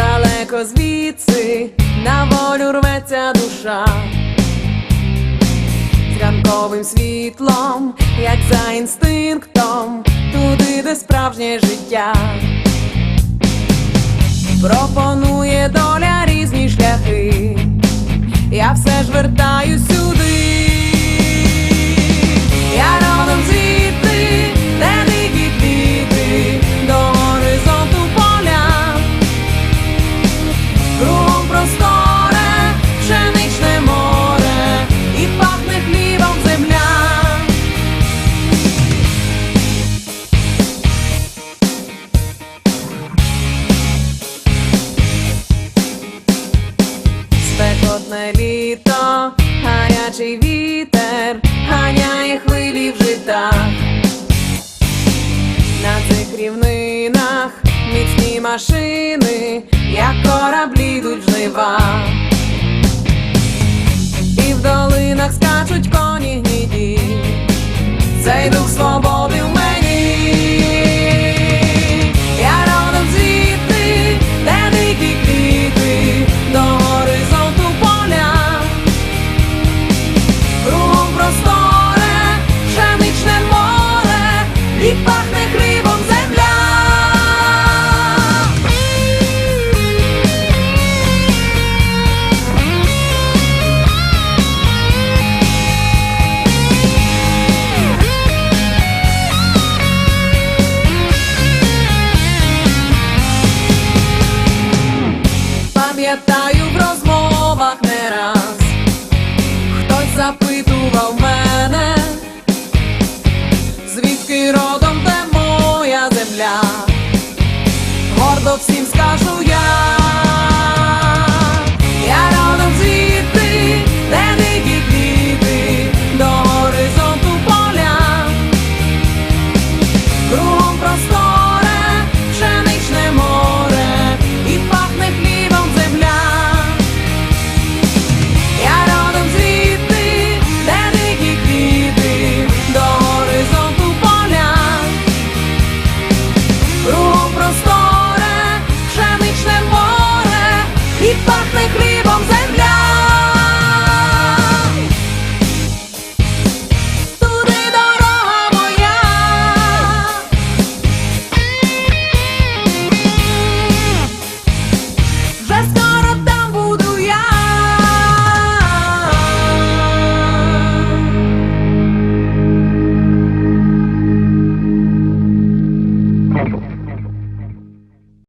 далеко звідси на волю рветься душа. З ранковим світлом, як за інстинктом, туди, де справжнє життя. Пропонує доля Спекотне літо, гарячий вітер, ганяє хвилі в житах. На цих рівнинах міцні машини, як кораблі йдуть в жнива. І в долинах скачуть коні гніді, Пам'ятаю в розмовах не раз, хтось запитував мене, звідки родом де моя земля, гордо всім